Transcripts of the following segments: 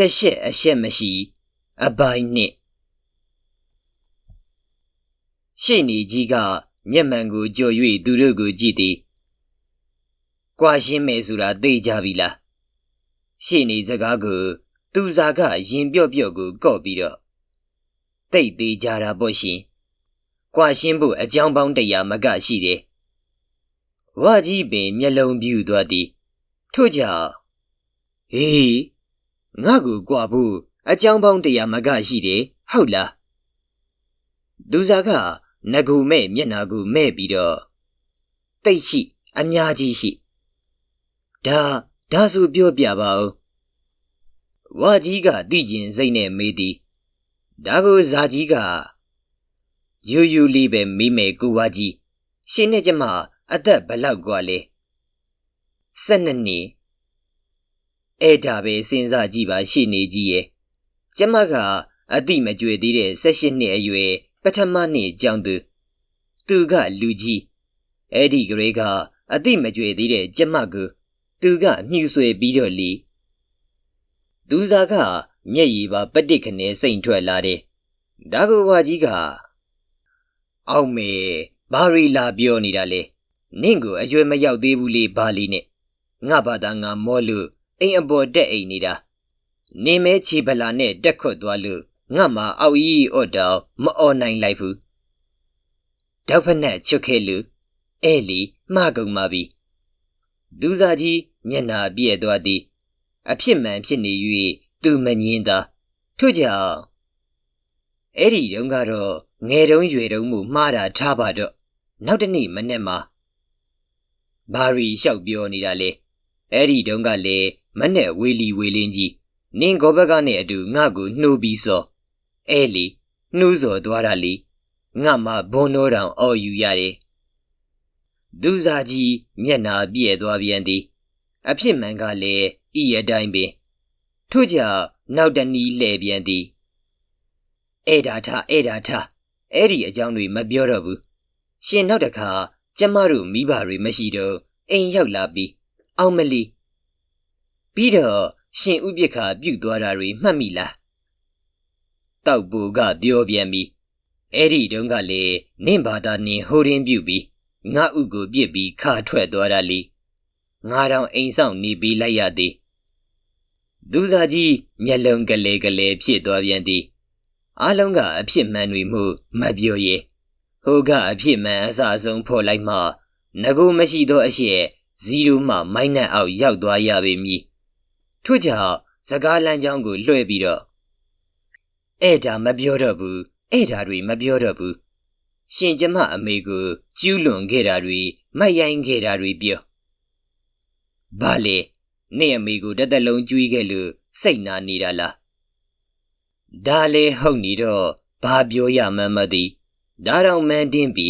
တက်ရှက်အရှက်မရှိ အပိုင်းနှစ်ရှေ့နေကြီးကမျက်မှန်ကိုကြော်၍သူတို့ကိုကြည့်သည်။ကွာရှင်းမယ်ဆိုတာသိကြပြီလား။ရှေ့နေစကားကို သူစားကရင်ပြော့ပြော့ကိုကော့ပြီးတော့တိတ်သေးကြတာပေါ့ရှင်။ကွာရှင်းဖို့အကြောင်းပေါင်းတရာမကရှိတယ်။ဝါကြီးပင်မျက်လုံးပြူသွားသည်။ထို့ကြောင့်ဟေး ငါ့ကိုကြွားဖို့အကြောင်းပေါင်းတရားမကရှိတယ်ဟုတ်လားဒူဇာကငကူမဲ့မျက်နာကိုမဲ့ပြီးတော့တိတ်ရှိအများကြီးရှိဒါဒါဆိုပြောပြပါဦးဝါကြီးကသိကျင်စိတ်နဲ့မေးသည်ဒါကိုဇာကြီးကယူယူလေးပဲမိမယ်ကိုဝါကြီးရှင်နဲ့ကျမအသက်ဘလောက်กว่าလဲ၁၂နှစ် အဲ့ဒါပဲစဉ်းစားကြည့်ပါရှေ့နေကြီးရဲ့ကျမကအတိမကြွေသေးတဲ့၁၈နှစ်အရွယ်ပထမနှစ်ကျောင်းသူသူကလူကြီးအဲ့ဒီကလေးကအတိမကြွေသေးတဲ့ကျမကိုသူကမြှူဆွဲပြီးတော့လီဒူစာကမျက်ရည်ပါပတိခနဲ့စိန်ထွက်လာတယ်ဒါကဝါကြီးကအောက်မေဘာရီလာပြောနေတာလေနင့်ကိုအရွယ်မရောက်သေးဘူးလေဘာလီနဲ့ငါဘာသာငါမောလို့ အိမ်အပေါ်တက်အိမ်နေတာနေမဲချီပလာနဲ့တက်ခွတ်သွားလို့ငါမှအောက်ကြီးအော့တောင်မအော်နိုင်လိုက်ဘူးတောက်ဖက်နဲ့ချွတ်ခဲလူအဲလီမှားကုန်ပါပြီဒူစာကြီးမျက်နာပြည့်သွားသည်အဖြစ်မှန်ဖြစ်နေ၍သူမငင်းသာထို့ကြောင့်အဲ့ဒီတုန်းကတော့ငယ်တုန်းရွယ်တုန်းမှုမှားတာထားပါတော့နောက်တနေ့မနေ့မှာဘာရီလျှောက်ပြောနေတာလေအဲ့ဒီတုန်းကလေ မနဲ့ဝေလီဝေလင်းကြီးနင်းကောဘက်ကနေအတူငါ့ကိုနှိုးပြီးစောအဲလီနှိုးစော်သွားတာလီငါမှဘုံတော်တောင်အော်ယူရတယ်ဒူစာကြီးမျက်နာပြည့်သွားပြန်သည်အဖြစ်မှန်ကလည်းဤအတိုင်းပင်ထို့ကြောင့်နောက်တနည်းလှည့်ပြန်သည်အဲ့ဒါထအဲ့ဒါထအဲ့ဒီအကြောင်းတွေမပြောတော့ဘူးရှင်နောက်တခါကျမတို့မိဘတွေမရှိတော့အိမ်ရောက်လာပြီးအောင်မလီ ပြီးတော့ရှင်ဥပိ္ပခာပြုတ်သွားတာတွေမှတ်မိလားတောက်ပူကပြောပြန်ပြီးအဲ့ဒီတုန်းကလေနင့်ဘာသာနင်ဟိုရင်းပြုတ်ပြီးငါဥကိုပြစ်ပြီးခါထွက်သွားတာလေငါတောင်အိမ်ဆောင်နေပြီးလိုက်ရသည်ဒူစာကြီးမျက်လုံးကလေးကလေးဖြစ်သွားပြန်သည်အားလုံးကအဖြစ်မှန်တွေမှုမပြောရဲဟိုကအဖြစ်မှန်အစအဆုံးဖော်လိုက်မှငကိုမရှိသောအရှိဇီရိုမှမိုင်းနဲ့အောက်ရောက်သွားရပေမည် ထို့ကြောင့်စကားလမ်းကြောင်းကိုလွှဲပြီးတော့အဲ့ဒါမပြောတော့ဘူးအဲ့ဒါတွေမပြောတော့ဘူးရှင်ကျမအမေကိုကျူးလွန်ခဲ့တာတွေမိုက်ရိုင်းခဲ့တာတွေပြောဘာလေနေ့အမေကိုတသက်လုံးကြွေးခဲ့လို့စိတ်နာနေတာလားဒါလေဟုတ်နေတော့ဘာပြောရမှန်းမသိဒါတော့မန်းတင်းပြီ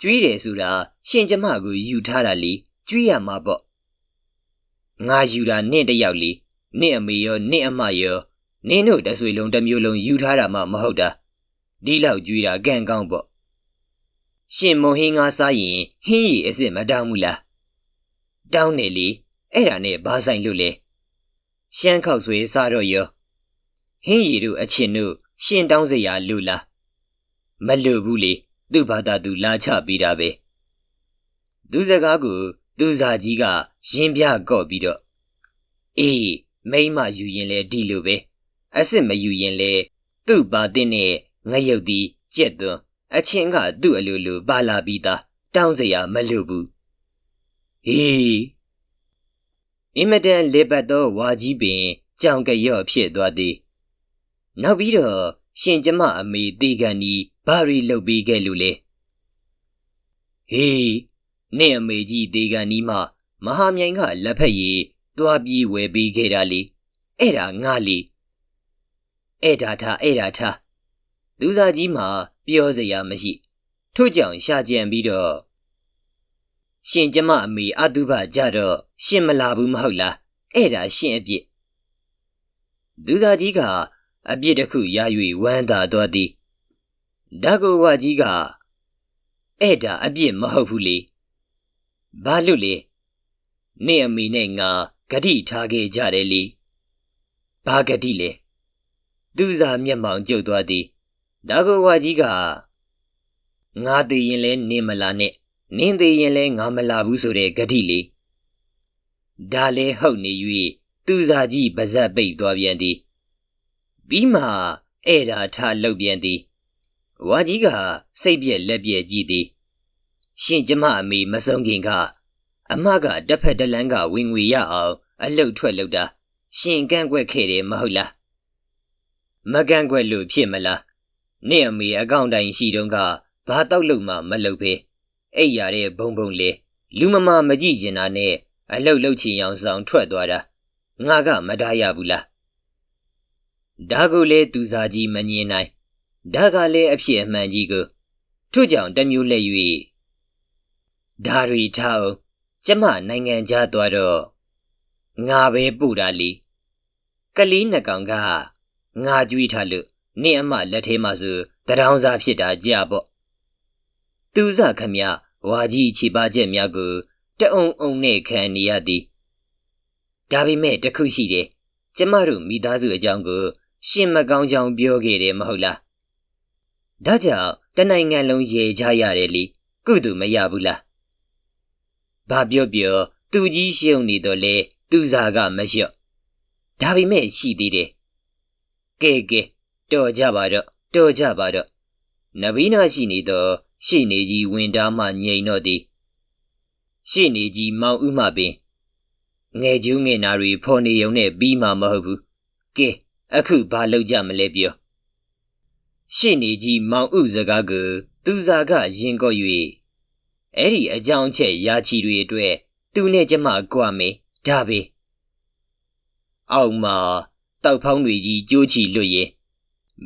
ကြွေးတယ်ဆိုတာရှင်ကျမကိုယူထားတာလေကြွေးရမှာပေါ့ ငါယူတာနင့်တယောက်လေနင့်အမေရောနင့်အမရောနင်းတို့တဆွေလုံးတစ်မျိုးလုံးယူထားတာမှမဟုတ်တာဒီလောက်ကြွေးတာကန့်ကောင်းပေါ့ရှင်မုံဟင်းငါစားရင်ဟင်းရီအစ်စ်မတောင်းဘူးလားတောင်းတယ်လေအဲ့ဒါနဲ့ဘာဆိုင်လို့လဲရှမ်းခောက်ဆွေစားတော့ရောဟင်းရီတို့အချင်းတို့ရှင်တောင်းစရာလူလားမလူဘူးလေသူ့ဘာသာသူလာချပြီးတာပဲသူစကားကို သူစာကြီးကရင်ပြကော့ပြီးတော့အေးမိမယူရင်လေဒီလိုပဲအစ်စ်မယူရင်လေသူ့ပါတဲ့နဲ့ငရုတ်ဒီကြက်သွန်းအချင်းကသူ့အလိုလိုပါလာပြီးသားတောင်းစရာမလိုဘူးဟေးအင်မတန်လေပတ်သောဝါကြီးပင်ကြောင်ကြရော့ဖြစ်သွားသည်နောက်ပြီးတော့ရှင်ကျမအမေတေကန်ဒီဘာရီလှုပ်ပြီးခဲ့လူလေဟေး နင့်အမေကြီးတေကန်ဒီမှမဟာမြိုင်ကလက်ဖက်ရည်တွားပြီးဝယ်ပြီးခဲ့တာလေအဲ့ဒါငါလေအဲ့ဒါထားအဲ့ဒါထားလူသားကြီးမှာပြောစရာမရှိထို့ကြောင့်ရှာကြံပြီးတော့ရှင်ကျမအမေအတုပကြတော့ရှင်မလာဘူးမဟုတ်လားအဲ့ဒါရှင်အပြစ်လူသားကြီးကအပြစ်တစ်ခုရ၍ဝမ်းသာသွားသည်ဓာကိုဝကြီးကအဲ့ဒါအပြစ်မဟုတ်ဘူးလေ ဘာလို့လဲနေအမေနဲ့ငါဂတိထားခဲ့ကြတယ်လေဘာဂတိလဲသူစားမျက်မှောင်ကျုပ်သွားသည်ဒါကိုဝါကြီးကငါသေးရင်လဲနေမလာနဲ့နင်းသေးရင်လဲငါမလာဘူးဆိုတဲ့ဂတိလေဒါလဲဟုတ်နေ၍သူစားကြီးပါဇက်ပိတ်သွားပြန်သည်ပြီးမှအဲ့ဒါထားလှုပ်ပြန်သည်ဝါကြီးကစိတ်ပြက်လက်ပြက်ကြည့်သည် ရှင်ကျမအမေမဆုံးခင်ကအမကတစ်ဖက်တစ်လန်းကဝင်ငွေရအောင်အလုတ်ထွက်လို့တာရှင်ကန့်ကွက်ခဲ့တယ်မဟုတ်လားမကန့်ကွက်လို့ဖြစ်မလားနေ့အမေအကောင့်တိုင်းရှိတုန်းကဘာတော့လို့မှမလုပ်ပဲအိပ်ရတဲ့ဘုံဘုံလေလူမမာမကြည့်ကျင်တာနဲ့အလုတ်လုတ်ချင်အောင်ဆောင်ထွက်သွားတာငါကမတားရဘူးလားဒါကိုလေသူစားကြီးမငြင်းနိုင်ဒါကလည်းအဖြစ်အမှန်ကြီးကိုထို့ကြောင့်တမျိုးလက်၍ ဒါရီထားအောင်ကျမနိုင်ငံခြားသွားတော့ငါပဲပို့တာလေကလေးနှကောင်ကငါကြွေးထားလို့နင့်အမလက်ထဲမှာဆိုတရောင်းစားဖြစ်တာကြပေါ့သူစခမဝါကြီးခြေပါချက်များကိုတအုံအုံနဲ့ခံနေရသည်ဒါပေမဲ့တခုရှိတယ်ကျမတို့မိသားစုအကြောင်းကို ရှင်မကောင်းကြောင်ပြောခဲ့တယ်မဟုတ်လားဒါကြောင့်တနိုင်ငံလုံးရေချရတယ်လေကုသူမရဘူးလား ဘာပြောပြောသူကြီးရှုံနေတော့လေသူစားကမလျှော့ဒါပေမဲ့ရှိသေးတယ်ကဲကဲတော်ကြပါတော့တော်ကြပါတော့နဗီနာရှိနေတော့ရှိနေကြီးဝင်သားမှငြိမ်တော့သည်ရှိနေကြီးမောင်ဥမှပင်ငယ်ကျူးငယ်နာတွေဖော်နေုံနဲ့ပြီးမှမဟုတ်ဘူးကဲအခုဘာလုပ်ကြမလဲပြောရှိနေကြီးမောင်ဥစကားကသူစားကရင်ကော့၍ အဲ့ဒီအကြောင်းချက်ရာချီတွေအတွက်သူနဲ့ကျမကွာမေဒါပဲအောက်မှာတောက်ဖောင်းတွေကြီးကြိုးချီလွတ်ရဲ့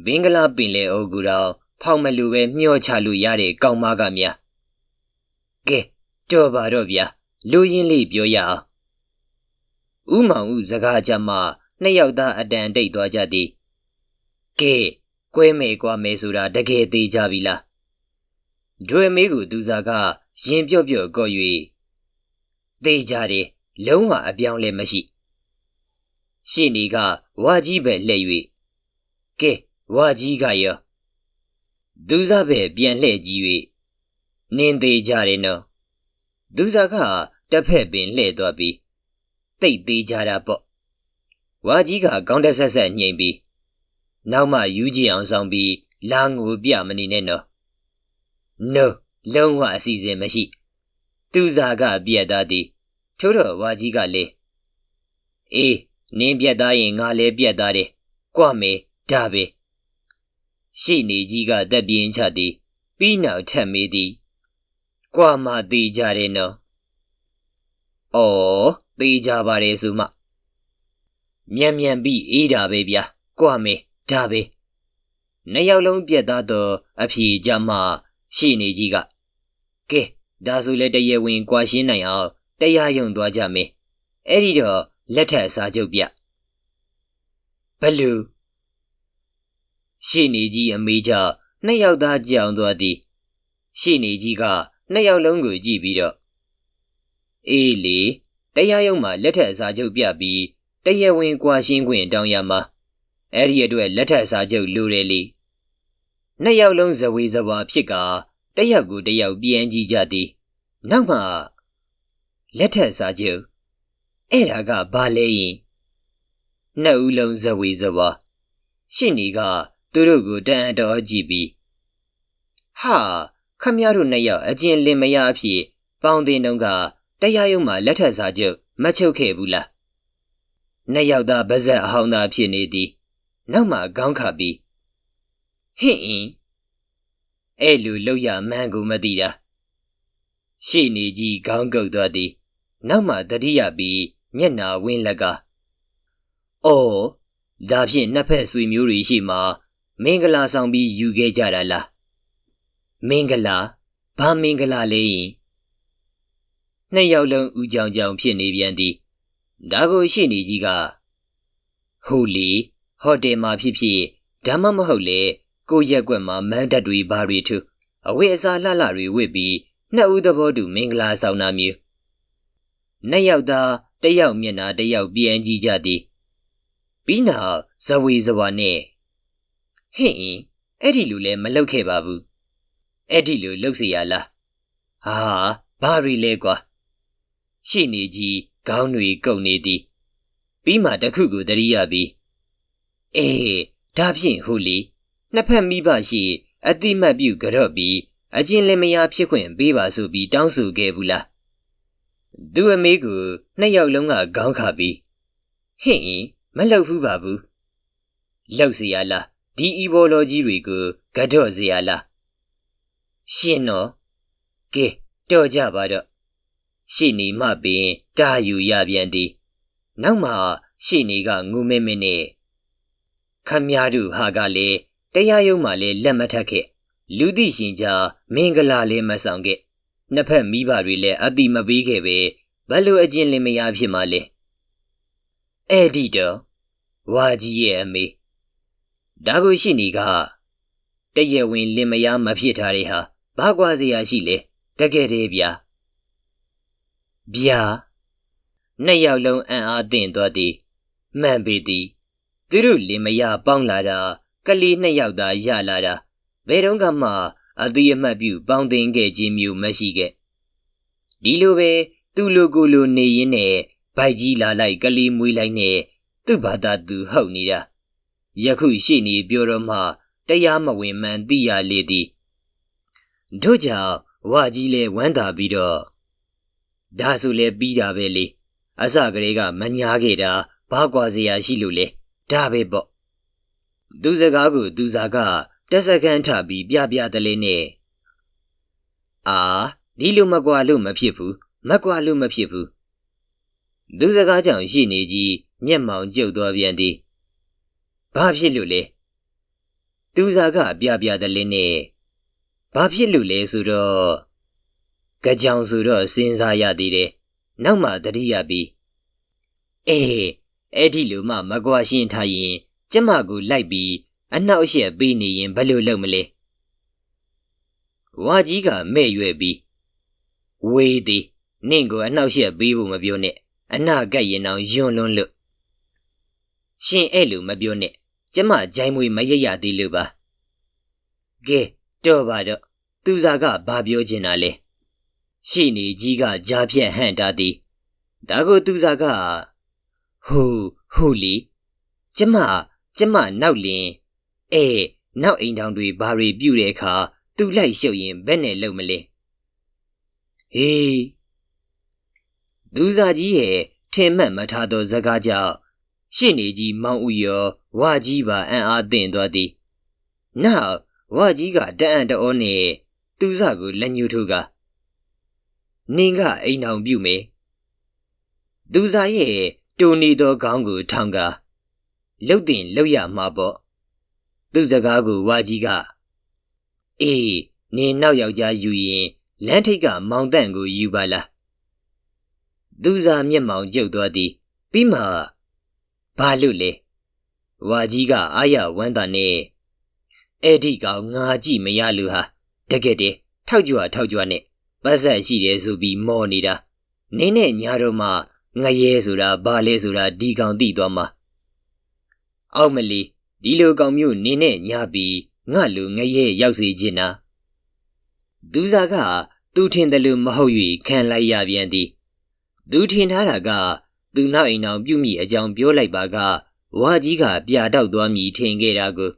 ဘင်္ဂလားပင်လေအုပ်ကူတော်ဖောင်မလူပဲမျှော့ချလို့ရတဲ့ကောင်းမကများကဲတော်ပါတော့ဗျာလူရင်းလေးပြောရအောင်ဥမောင်ဥစကားကြမှာနှစ်ယောက်သားအတန်တိတ်သွားကြသည်ကဲကွဲမေကွာမေဆိုတာတကယ်သေးကြပြီလားဒွေမေးကိုသူစားက ရင်ပြော့ပြော့ကော့၍သေးကြတယ်လုံးဝအပြောင်းလဲမရှိရှင်းနေကဝါကြီးပဲလှည့်၍ကဲဝါကြီးကရောဒူးစားပဲပြန်လှည့်ကြည့်၍နင်းသေးကြတယ်နော်ဒူးစားကတစ်ဖက်ပင်လှည့်သွားပြီးတိတ်သေးကြတာပေါ့ဝါကြီးကကောင်းတက်ဆက်ဆက်ညှိပြီးနောက်မှယူကြည့်အောင်ဆောင်ပြီးလာငိုပြမနေနဲ့နော် no လုံးဝအစီအစဉ်မရှိ သူစားကပြက်သားသည်ထို့တော့ဝါကြီးကလေအေးနင်းပြက်သားရင်ငါလည်းပြက်သားတယ်ကြွမေဒါပဲရှိနေကြီးကတက်ပြင်းချသည်ပြီးနောက်ထက်မေးသည်ကြွမသေးကြတယ်နော်အော်သေးကြပါတယ်ဆိုမှမြန်မြန်ပြီးအေးတာပဲဗျာကြွမေဒါပဲနှစ်ယောက်လုံးပြက်သားတော့အဖြေကြမှရှိနေကြီးက ကဲဒါဆိုလဲတရေဝင်ကွာရှင်းနိုင်အောင်တရားယုံသွားကြမယ်အဲ့ဒီတော့လက်ထက်စာချုပ်ပြဘလူရှေ့နေကြီးအမေးချနှစ်ယောက်သားကြောင်သွားသည်ရှေ့နေကြီးကနှစ်ယောက်လုံးကိုကြည့်ပြီးတော့အေးလေတရားရုံးမှာလက်ထက်စာချုပ်ပြပြီးတရားဝင်ကွာရှင်းခွင့်တောင်းရမှာအဲ့ဒီအတွက်လက်ထက်စာချုပ်လိုတယ်လေနှစ်ယောက်လုံးဇဝေဇဝါဖြစ်က တယောက်ကိုတယောက်ပြန်ကြည့်ကြသည်နောက်မှလက်ထက်စာချုပ်အဲ့ဒါကဘာလဲရင်နှစ်ဦးလုံးဇဝေဇဝါရှင့်နီကသူတို့ကိုတန်တော်ကြည့်ပြီးဟာခမရတို့နှစ်ယောက်အကျင်လင်မရအဖြစ်ပေါင်းတင်တုန်းကတရားရုံးမှာလက်ထက်စာချုပ်မချုပ်ခဲ့ဘူးလားနှစ်ယောက်သားဗဇက်အဟောင်းသားဖြစ်နေသည်နောက်မှခေါင်းခါပြီးဟင့်အင်း အဲ့လူလောက်ရမှန်းကိုမသိတာရှေ့နေကြီးခေါင်းကုပ်သွားသည်နောက်မှတတိယပြီးမျက်နာဝင်းလက်ကအော်ဒါဖြင့်နှစ်ဖက်ဆွေမျိုးတွေရှိမှမင်္ဂလာဆောင်ပြီးယူခဲ့ကြတာလားမင်္ဂလာဘာမင်္ဂလာလဲယင်နှစ်ယောက်လုံးဦးကြောင်ကြောင်ဖြစ်နေပြန်သည်ဒါကိုရှိနေကြီးကဟုတ်လေဟိုတယ်မှာဖြစ်ဖြစ်ဒါမှမဟုတ်လေ ကိုရက်ွက်မှာမန်းတက်တွေဘာတွေထုအဝိအစားလှလှတွေဝစ်ပြီးနှစ်ဦးသဘောတူမင်္ဂလာဆောင်နာမျိုးနှစ်ယောက်သားတယောက်မျက်နာတယောက်ပြန်ကြည့်ကြသည် ပြီးနောက်ဇဝေဇဝါနဲ့ဟင့်အင်းအဲ့ဒီလူလည်းမလုပ်ခဲ့ပါဘူးအဲ့ဒီလူလုပ်เสียရလားဟာဘာရီလဲကွာရှေ့နေကြီးခေါင်းတွေကုတ်နေသည်ပြီးမှတခုကိုတရိရပြီးအေးဒါဖြင့်ဟိုလေ နှစ်ဖက်မိဘရှိအတိမတ်ပြုကြတော့ပြီးအချင်းလက်မယားဖြစ်ခွင့်ပေးပါဆိုပြီးတောင်းဆိုခဲ့ဘူးလားသူ့အမေကိုနှစ်ယောက်လုံးကခေါင်းခါပြီးဟင့်ရင်မလောက်ဘူးပါဘူးလောက်စရာလားဒီအီဘော်လော်ကြီးတွေကိုကြတော့စရာလားရှင်းတော့ကဲတော့ကြပါတော့ရှေ့နေမှပင်တာယူရပြန်သည်နောက်မှရှေ့နေကငုံမဲမဲနဲ့ခမရတို့ဟာကလည်း တရားရုံးမှလည်းလက်မထက်ခဲ့လူသိရှင်ကြားမင်္ဂလာလည်းမဆောင်ခဲ့နှစ်ဖက်မိဘတွေလည်းအတိမပေးခဲ့ပဲဘလို့အကျဉ်လင်မယားဖြစ်မှလဲအဲ့ဒီတော့ဝါကြီးရဲ့အမေဒါကိုရှိနေကတရဝင်လင်မယားမဖြစ်ထားတဲ့ဟာဘာကွာစရာရှိလဲတကယ်တည်းဗျာဗျာနှစ်ယောက်လုံးအံ့အားသင့်သွားသည်မှန်ပေသည်သူတို့လင်မယားပေါင်းလာတာ ကလေးနှစ်ယောက်သာရလာတာဘယ်တော့မှအသေးအမှတ်ပြုပေါင်းတင်ခဲ့ခြင်းမျိုးမရှိခဲ့ဒီလိုပဲသူ့လိုကိုလိုနေရင်းနဲ့ဗိုက်ကြီးလာလိုက်ကလေးမွေးလိုက်နဲ့သူ့ဘာသာသူဟုတ်နေတာယခုရှိနေပြောတော့မှတရားမဝင်မှန်သိရလေသည်တို့ကြောင့်ဝါကြီးလဲဝမ်းသာပြီးတော့ဒါဆိုလဲပြီးတာပဲလေအစကလေးကမညာခဲ့တာဘာကွာစရာရှိလို့လဲဒါပဲပေါ့ သူစကားကိုသူစားကတက်စကန်ထပြီးပြပြတလေးနဲ့အာဒီလိုမကွာလို့မဖြစ်ဘူးမကွာလို့မဖြစ်ဘူးသူစကားကြောင့်ရှိနေကြီးမျက်မှောင်ကျုပ်သွားပြန်သည်ဘာဖြစ်လို့လဲသူစားကပြပြတလေးနဲ့ဘာဖြစ်လို့လဲဆိုတော့ကြောင်ဆိုတော့စဉ်းစားရသေးတယ်နောက်မှတတိယပြီးအေးအဲ့ဒီလိုမှမကွာရှင်းထားရင် ကျမကိုလိုက်ပြီးအနှောက်အယှက်ပေးနေရင်ဘယ်လိုလုပ်မလဲဝါကြီးကမဲ့ရွယ်ပြီးဝေးသည်နင့်ကိုအနှောက်အယှက်ပေးဖို့မပြောနဲ့အနာကက်ရင်အောင်ယွန်းလွန်းလို့ရှင်အဲ့လိုမပြောနဲ့ကျမဂျိုင်းမွေမရရသေးလို့ပါကဲတော့ပါတော့သူစားကဘာပြောချင်တာလဲရှေ့နေကြီးကကြားဖြတ်ဟန့်တာသည်ဒါကိုသူစားကဟူဟူလီကျမ ကျမနောက်လင်အဲနောက်အိမ်တောင်တွေဘာတွေပြုတ်တဲ့အခါသူလိုက်ရှုပ်ရင်ဘယ်နဲ့လုပ်မလဲဟေးဒူစာကြီးရဲ့ထင်မှတ်မထားသောစကားကြောင့်ရှင့်နေကြီးမောင်ဦးရောဝါကြီးပါအံ့အားသင့်သွားသည်နောက်ဝါကြီးကတအံ့တော်နဲ့သူစကိုလက်ညှိုးထိုးကနင်းကအိမ်အောင်ပြုမယ်သူစာရဲ့တူနေသောခေါင်းကိုထောင်က လှုပ်တင်လှုပ်ရမှာပေါ့သူ့စကားကိုဝါကြီးကအေးနင်းနောက်ယောက်ျားယူရင်လမ်းထိပ်ကမောင်တန့်ကိုယူပါလားသူစာမျက်မှောင်ကျုပ်သွားသည်ပြီးမှဘာလို့လဲဝါကြီးကအာရဝမ်းသာနဲ့အဲ့ဒီကောင်ငါကြည့်မရလို့ဟာတကယ်တည်းထောက်ကြွထောက်ကြွနဲ့ပတ်ဆက်ရှိတယ်ဆိုပြီးမော်နေတာနင်းနဲ့ညာတော့မှငရဲဆိုတာဘာလဲဆိုတာဒီကောင်သိသွားမှာ အောက်မလီဒီလိုကောင်မျိုးနင်းနဲ့ညာပြီးငါလူငရဲရောက်စေချင်တာဒူးစာကသူထင်တယ်လို့မဟုတ်၍ခံလိုက်ရပြန်သည်သူထင်ထားတာကသူနောက်အိမ်အောင်ပြုမိအကြောင်းပြောလိုက်ပါကဝါကြီးကပြာတော့သွားမည်ထင်ခဲ့တာကို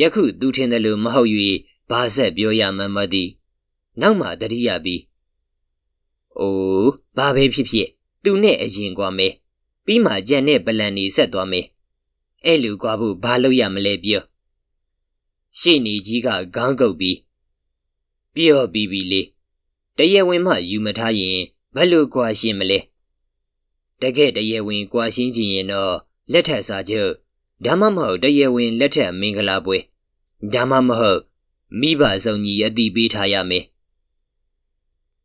ယခုသူထင်တယ်လို့မဟုတ်၍ဘာဆက်ပြောရမှန်းမသိနောက်မှတတိယပြီးအိုးဘာပဲဖြစ်ဖြစ်သူနဲ့အရင်ကွာမယ်ပြီးမှကြံတဲ့ပလန်နေဆက်သွားမယ် အဲ့လူကွာဖို့ဘာလုပ်ရမလဲပြောရှေ့နေကြီးကခေါင်းကုပ်ပြီးပြောပြီးပြီလေတရဝင်မှယူမထားရင်ဘယ်လိုကွာရှင်းမလဲတကယ်တရဝင်ကွာရှင်းချင်ရင်တော့လက်ထက်စာချုပ်ဒါမှမဟုတ်တရဝင်လက်ထက်မင်္ဂလာပွဲဒါမှမဟုတ်မိဘစုံကြီးအတိပေးထားရမယ်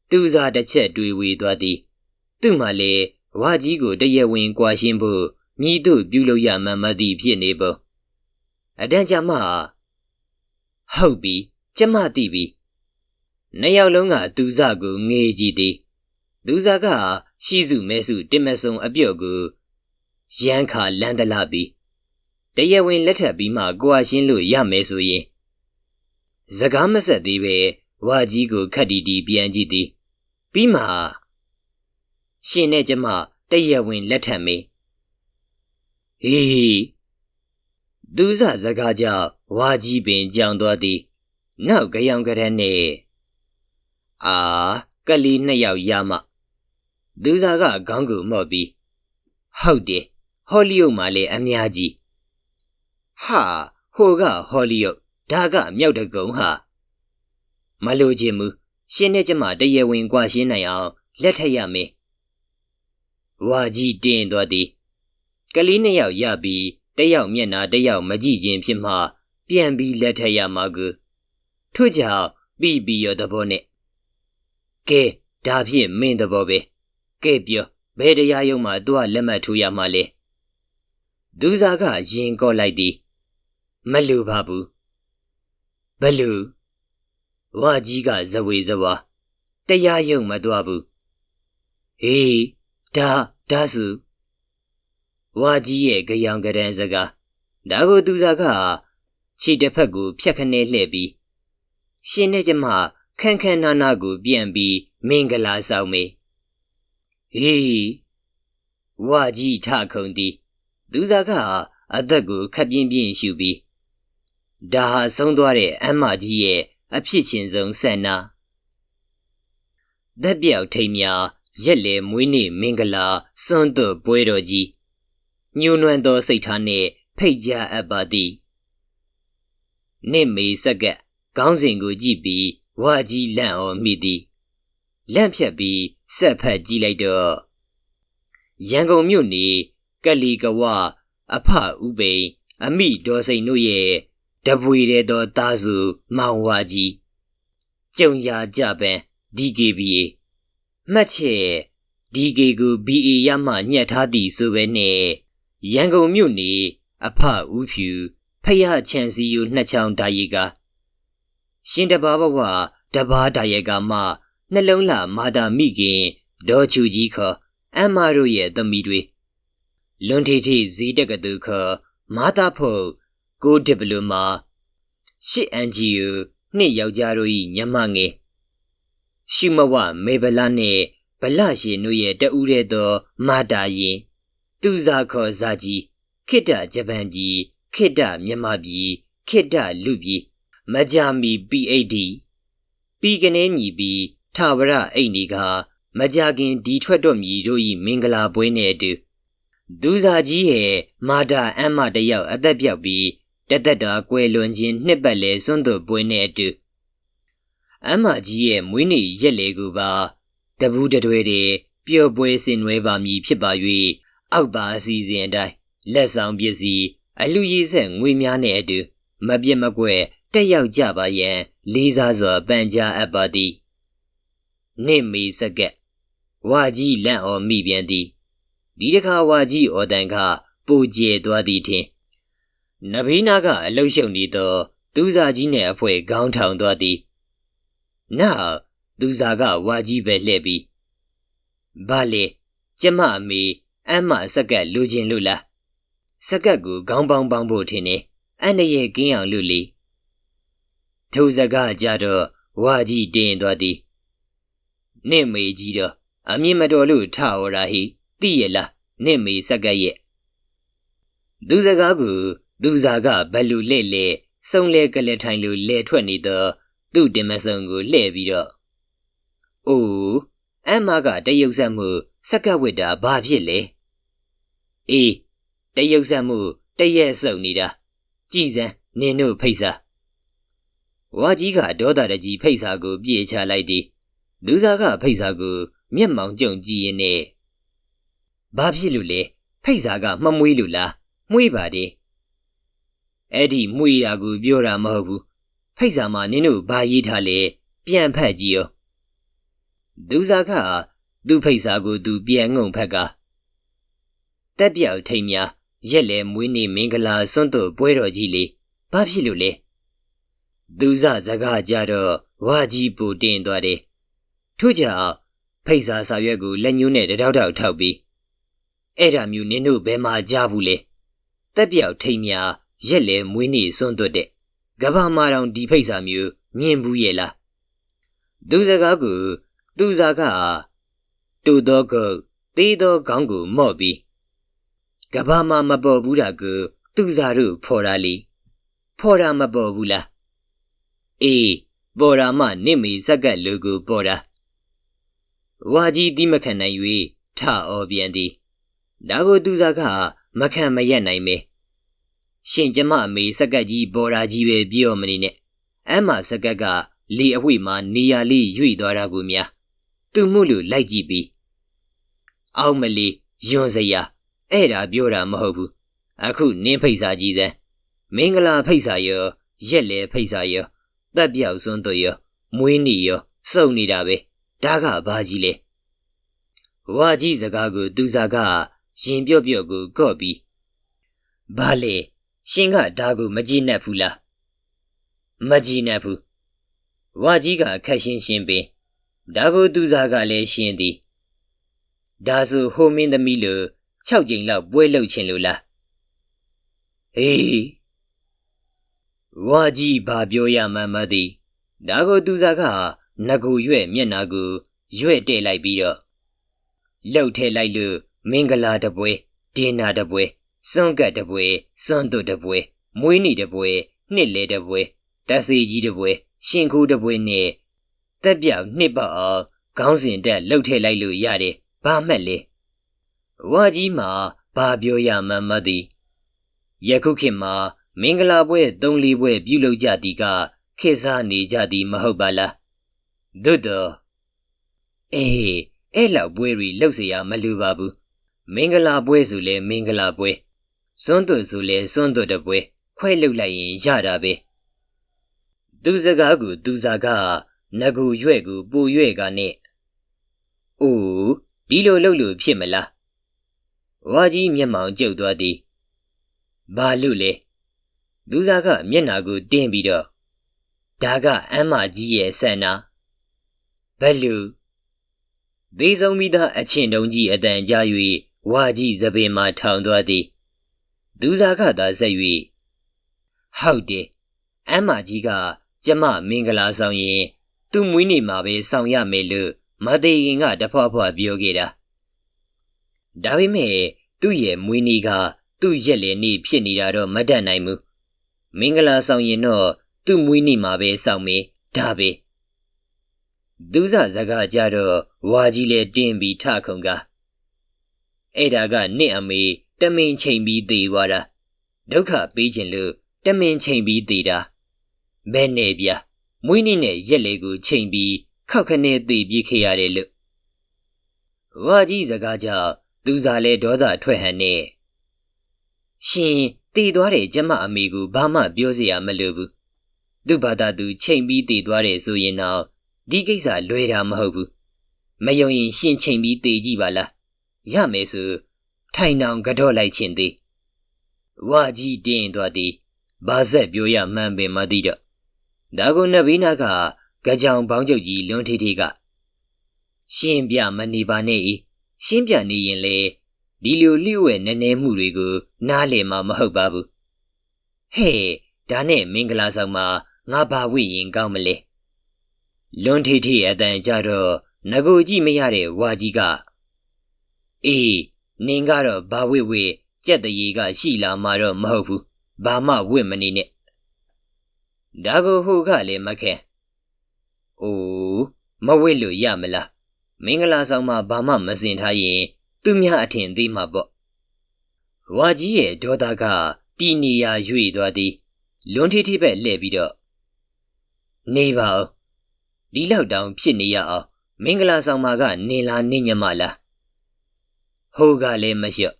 သူစားတစ်ချက်တွေးဝေသွားသည်သူ့မှလည်းဝါကြီးကိုတရဝင်ကွာရှင်းဖို့ မြည်တို့ပြုလုပ်ရမှန်မသည်ဖြစ်နေပုံအတန်းကြမှဟုတ်ပြီကျမသိပြီနှစ်ယောက်လုံးကသူစားကိုငေးကြည့်သည်သူစားကရှိစုမဲစုတင်မဆုံအပြော့ကိုရန်ခါလန်းတလာပြီးတရားဝင်လက်ထပ်ပြီးမှကိုအရှင်းလို့ရမယ်ဆိုရင်စကားမဆက်သေးပဲဝါကြီးကိုခတ်တီတီပြန်ကြည့်သည်ပြီးမှရှင်နဲ့ကျမတရားဝင်လက်ထပ်မေး ဟေးသူစစကားကြောင့်ဝါကြီးပင်ကြောင်သွားသည်နောက်ကရောင်ကရက်နဲ့အာကလေးနှစ်ယောက်ရမသူစကခေါင်းကိုမော့ပြီးဟုတ်တယ်ဟောလိဝုဒ်မှာလည်းအများကြီးဟာဟိုကဟောလိဝုဒ်ဒါကမြောက်တကုံဟာမလိုချင်ဘူးရှင်နဲ့ကျမတရားဝင်ကွာရှင်းနိုင်အောင်လက်ထက်ရမယ်ဝါကြီးတင်းသွားသည် ကလေးနှစ်ယောက်ရပြီးတယောက်မျက်နာတယောက်မကြည့်ခြင်းဖြစ်မှပြန်ပြီးလက်ထက်ရမှာကူထို့ကြောင့်ပြီးပြီးရသဘောနဲ့ကဲဒါဖြင့်မင်းသဘောပဲကဲပြောဘယ်တရားရုံးမှာသူကလက်မှတ်ထိုးရမှာလဲဒူးစာကရင်ကော့လိုက်သည်မလူပါဘူးဘလူဝါကြီးကဇဝေဇဝါတရားရုံမသွားဘူးဟေးဒါဒါစု ဝါကြီးရဲ့ကြောင်ကရန်စကားဒါကိုသူစားကခြေတစ်ဖက်ကိုဖြတ်ခနဲလှည့်ပြီးရှင်နဲ့ကျမခန်းခန်းနာနာကိုပြန်ပြီးမင်္ဂလာဆောင်မေဟေးဝါကြီးထခုံသည်သူစားကအသက်ကိုခပ်ပြင်းပြင်းရှူပြီးဒါဟာဆုံးသွားတဲ့အမ်းမကြီးရဲ့အဖြစ်ချင်းဆုံးဆန္နာသက်ပြောက်ထိန်များရက်လေမွေးနေ့မင်္ဂလာစွန့်သွပွဲတော်ကြီး ညှိုးနွမ်းသောစိတ်ထားနှင့်ဖိတ်ကြားအပ်ပါသည်နေ့မေဆက်ကခေါင်းစဉ်ကိုကြည့်ပြီးဝါကြီးလန့်အောင်မိသည်လန့်ဖြတ်ပြီးဆက်ဖက်ကြည့်လိုက်တော့ရန်ကုန်မြို့နေကလီကဝအဖဥပိန်အမိဒေါ်စိန်တို့ရဲ့တပွေတဲ့သောသားစုမောင်ဝါကြီးကြုံရကြပန် DKBA မှတ်ချက် DK ကို BA ရမှညှက်ထားသည်ဆိုပဲနဲ့ ရန်ကုန်မြို့နေအဖဦးဖြူဖရချန်စီယူနှစ်ချောင်းတာရီကရှင်တဘာဘဝတဘာတာရီကမှနှလုံးလာမာတာမိခင်ဒေါ်ချူကြီးခအမတို့ရဲ့သမီးတွေလွန်ထီထီဇီးတက်ကတူခမာတာဖို့ကိုဒီပလိုမာရှစ်အန်ဂျီယူနှစ်ယောက်ျားတို့၏ညမငယ်ရှုမဝမေဗလာနှင့်ဗလရှင်တို့ရဲ့တဦးတဲ့သောမာတာရင် သူစားခေါ်ဇာကြီးခိတ္တဂျပန်ပြည်ခိတ္တမြန်မာပြည်ခိတ္တလူပြည်မကြမီ PAD ပြီးကနေမြည်ပြီးထာဝရအိတ်ဒီကမကြခင်ဒီထွက်တော့မြည်တို့ဤမင်္ဂလာပွဲနဲ့အတူဒူစာကြီးရဲ့မာတာအမတယောက်အသက်ပြောက်ပြီးတသက်တာကွယ်လွန်ခြင်းနှစ်ပတ်လဲစွန့်သွပွဲနဲ့အတူအမကြီးရဲ့မွေးနေ့ရက်လေကူပါတဘူးတတွေတွေပျော်ပွဲဆင်နွဲပါမည်ဖြစ်ပါ၍ အောက်ပါအစီအစဉ်အတိုင်းလက်ဆောင်ပစ္စည်းအလူရည်ဆက်ငွေများနဲ့အတူမပြစ်မကွက်တက်ရောက်ကြပါရန် လေးစားစွာပန်ကြားအပ်ပါသည်နေမီစကက်ဝါကြီးလန့်အော်မိပြန်သည်ဒီတခါဝါကြီးအော်တန်ကပူကျဲသွားသည်ထင်နဘေးနာကအလုရှုံနေသော သူစာကြီးနဲ့အဖွဲခေါင်းထောင်သွားသည်နောက်သူစာကဝါကြီးပဲလှည့်ပြီးဘာလေကျမအမေ အမ်းမစက်ကတ်လိုချင်လို့လားစက်ကတ်ကိုခေါင်းပေါင်းပေါင်းဖို့ထင်နေအန်ရဲ့ကင်းအောင်လို့လေထိုစကားကြတော့ဝါကြီးတင်းသွားသည်နင့်မေကြီးတော့အမြင်မတော်လို့ထအော်ရာဟိသိရလားနင့်မေစက်ကတ်ရဲ့သူစကားကိုသူစားကဘလူလဲ့လဲစုံလဲကလေးထိုင်လို့လဲထွက်နေတော့သူ့တင်မစုံကိုလှည့်ပြီးတော့အိုးအမကတရုပ်ဆက်မှုစက်ကပ်ဝစ်တာဘာဖြစ်လဲ အေးတရုပ်ဆက်မှုတရက်စုံနေတာကြည်စမ်းနင်တို့ဖိတ်စာဝါကြီးကဒေါသတကြီးဖိတ်စာကိုပြေချလိုက်သည်လူစားကဖိတ်စာကိုမျက်မှောင်ကျုံကြည့်ရင်နဲ့ဘာဖြစ်လို့လဲဖိတ်စာကမမွေးလို့လားမွေးပါတယ်အဲ့ဒီမွေတာကိုပြောတာမဟုတ်ဘူးဖိတ်စာမှာနင်တို့ဘာရေးထားလဲပြန်ဖတ်ကြည့်ရောဒူဇာကသူ့ဖိတ်စာကိုသူပြန်ငုံဖက်က တက်ပြောက်ထိန်များရက်လေမွေးနေ့မင်္ဂလာစွန့်တို့ပွဲတော်ကြီးလေဘာဖြစ်လို့လဲဒူဇာစကားကြတော့ဝါကြီးပူတင်သွားတယ်ထို့ကြောင့်ဖိတ်စာစာရွက်ကိုလက်ညှိုးနဲ့တထောက်ထောက်ထောက်ပြီးအဲ့ဒါမျိုးနင်တို့ဘယ်မှာကြားဘူးလဲတက်ပြောက်ထိန်များရက်လေမွေးနေ့စွန့်သွတ်တဲ့ကဘာမာတောင်ဒီဖိတ်စာမျိုးမြင်ဘူးရဲ့လားသူစကားကိုသူစားကတူတော့ကိုသေးတော့ခေါင်းကိုမော့ပြီး ကဘာမာမပေါ်ဘူးတာကိုသူစားတို့ဖော်တာလီဖော်တာမပေါ်ဘူးလားအေးပေါ်တာမှနင့်မီဇက်ကက်လူကိုပေါ်တာဝါကြီးတိမခံနိုင်၍ထအော်ပြန်သည်ဒါကိုသူစားကမခံမရက်နိုင်ပဲရှင်ကျမအမေစက်ကက်ကြီးပေါ်တာကြီးပဲပြောမနေနဲ့အဲ့မှာစက်ကက်ကလေအဝိမှာနေရာလေးရွေ့သွားတာကိုများသူမှုလူလိုက်ကြည့်ပြီးအောက်မလီယွန်စရာ အဲ့ဒါပြောတာမဟုတ်ဘူးအခုနင်းဖိတ်စာကြီးစမ်းမင်္ဂလာဖိတ်စာရောရက်လေဖိတ်စာရောတက်ပြောက်စွန်းတို့ရောမွေးနီရောစုံနေတာပဲဒါကဘာကြီးလဲဝါကြီးစကားကိုသူစားကရင်ပြော့ပြော့ကိုကော့ပြီးဘာလဲရှင်ကဒါကိုမကြည့်နဲ့ဘူးလားမကြည့်နဲ့ဘူးဝါကြီးကခက်ရှင်းရှင်းပင်ဒါကိုသူစားကလည်းရှင်းသည်ဒါဆိုဟိုမင်းသမီးလို ၆ကြိမ်လောက်ပွဲလှုပ်ခြင်းလို့လားဟေးဝါကြီးဘာပြောရမှန်းမသိဒါကိုသူစားကငကိုရွဲ့မျက်နာကိုရွဲ့တဲ့လိုက်ပြီးတော့လှုပ်ထဲလိုက်လို့မင်္ဂလာတပွဲဒင်းနာတပွဲစွန့်ကတ်တပွဲစွန့်တုတ်တပွဲမွေးနေ့တပွဲနှစ်လဲတပွဲတဆေကြီးတပွဲရှင်ခိုးတပွဲနဲ့တက်ပြောက်နှစ်ပေါအောင်ခေါင်းစဉ်တက်လှုပ်ထဲလိုက်လို့ရတယ်ဘာမှတ်လဲ ဝါကြီးမှာဘာပြောရမှန်းမသိယခုခေတ်မှာမင်္ဂလာပွဲ၃၄ပွဲပြုလုပ်ကြသည်ကခေတ်စားနေကြသည်မဟုတ်ပါလားဒုတော်အေးအဲ့လောက်ပွဲတွေလှုပ်เสียရမလိုပါဘူးမင်္ဂလာပွဲဆိုလဲမင်္ဂလာပွဲစွန်းသွဆိုလဲစွန်းသွတပွဲခွဲလှုပ်လိုက်ရင်ရတာပဲသူစကားကိုသူစားကငကူရွဲ့ကိုပူရွဲ့ကနဲ့အိုးဒီလိုလှုပ်လို့ဖြစ်မလား ဝါကြီးမျက်မှောင်ကျုပ်သွားသည်ဘာလို့လဲသူစားကမျက်နာကိုတင်းပြီးတော့ဒါကအမ်းမကြီးရဲ့ဆန္နာဘယ်လူသေဆုံးမိသားအချင်းတုံးကြီးအတန်ကြာ၍ဝါကြီးသပင်မှထောင်သွားသည်သူစားကသာဆက်၍ဟုတ်တယ်အမ်းမကြီးကကျမမင်္ဂလာဆောင်ရင်သူ့မွေးနေ့မှာပဲဆောင်ရမယ်လို့မသေးခင်ကတဖွာဖွာပြောခဲ့တာ ဒါပေမဲ့သူ့ရဲ့မွေးနေ့ကသူ့ရက်လေနေ့ဖြစ်နေတာတော့မတတ်နိုင်ဘူးမင်္ဂလာဆောင်ရင်တော့သူ့မွေးနေ့မှာပဲဆောင်မယ်ဒါပဲဒုစစကားကြတော့ဝါကြီးလဲတင်းပြီးထခုံကအဲ့ဒါကနင့်အမေတမင်ချိန်ပြီးသေးသွားတာဒုက္ခပေးခြင်းလို့တမင်ချိန်ပြီးသေးတာဘယ်နဲ့ဗျာမွေးနေ့နဲ့ရက်လေကိုချိန်ပြီးခောက်ခနဲ့သေးပြေးခဲ့ရတယ်လို့ဝါကြီးစကားကြောင့် သူစားလဲဒေါသထွက်ဟန်နဲ့ရှင်တည်သွားတဲ့ကျမအမေကိုဘာမှပြောစရာမလိုဘူးသူ့ဘာသာသူချိန်ပြီးတည်သွားတယ်ဆိုရင်တော့ဒီကိစ္စလွယ်တာမဟုတ်ဘူးမယုံရင်ရှင်းချိန်ပြီးတည်ကြည့်ပါလားရမယ်ဆိုထိုင်တောင်ကတော့လိုက်ခြင်းသေးဝါကြီးတင်းသွားသည်ဘာဆက်ပြောရမှန်းပင်မသိတော့ဒါကိုနဗီနာကကြောင်ပေါင်းချုပ်ကြီးလွန်ထေထေက ရှင်းပြမနေပါနဲ့ ရှင်းပြနေရင်လေဒီလိုလျှို့ဝဲနည်းနည်းမှုတွေကို နားလည်မှာမဟုတ်ပါဘူးဟဲ့ဒါနဲ့မင်္ဂလာဆောင်မှာငါဘာဝိရင်ကောင်းမလဲလွန်ထေထေအတန်ကြတော့ငကိုကြည့်မရတဲ့ဝါကြီးကအေးနင်ကတော့ဘာဝိဝိကြက်တရေကရှိလာမှာတော့မဟုတ်ဘူးဘာမှဝစ်မနေနဲ့ဒါကိုဟိုကလည်းမခဲအိုးမဝစ်လို့ရမလား မင်္ဂလာဆောင်မှာဘာမှမစင်ထားရင်သူများအထင်သေးမှာပေါ့ဝါကြီးရဲ့ဒေါသကတီနေရာရွေ့သွားသည်လွန်ထီထီပဲလှည့်ပြီးတော့နေပါဦးဒီလောက်တောင်ဖြစ်နေရအောင်မင်္ဂလာဆောင်မှာကနေလာနေညမလားဟိုကလည်းမလျှော့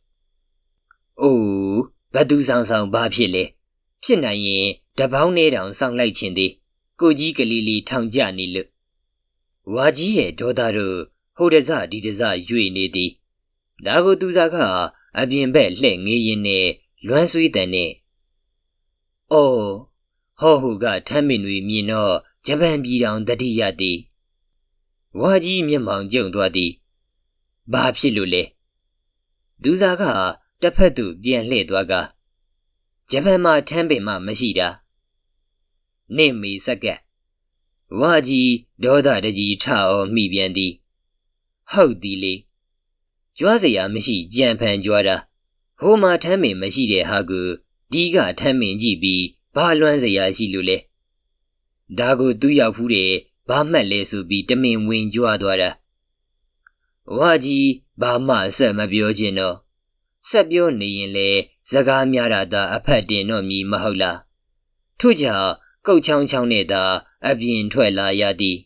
အိုးဘသူဆောင်ဆောင်ဘာဖြစ်လဲဖြစ်နိုင်ရင်တပေါင်းနဲ့တောင်စောင့်လိုက်ခြင်းသည်ကိုကြီးကလေးလေးထောင်ကြနေလို့ ဝါကြီးရဲ့ဒေါသတို့ဟိုတစဒီတစရွေနေသည်ဒါကိုသူစားကအပြင်ဘက်လှည့်ငေးရင်းနဲ့လွမ်းဆွေးတန်နဲ့အော်ဟောဟုကထမ်းမင်တွေမြင်တော့ဂျပန်ပြည်တော်တတိယသည်ဝါကြီးမျက်မှောင်ကျုံသွားသည်ဘာဖြစ်လို့လဲဒဒူစာကတစ်ဖက်သို့ပြန်လှည့်သွားကဂျပန်မှာထမ်းပင်မှမရှိတာနေမီစက်ကက် ဝါကြီးဒေါသတကြီးထအောင်မိပြန်သည်ဟုတ်သည်လေကြွားစရာမရှိကြံဖန်ကြွားတာဟိုမှာထမ်းပင်မရှိတဲ့ဟာကိုဒီကထမ်းပင်ကြည့်ပြီးဘာလွမ်းစရာရှိလို့လဲဒါကိုသူ့ရောက်ဖူးတယ်ဘာမှတ်လဲဆိုပြီးတမင်ဝင်ကြွားသွားတာဝါကြီးဘာမှဆက်မပြောချင်တော့ဆက်ပြောနေရင်လေစကားများတာသာအဖက်တင်တော့မည်မဟုတ်လားထို့ကြောင့်ကုတ်ချောင်းချောင်းနဲ့သာ အပြင်ထွက်လာရသည်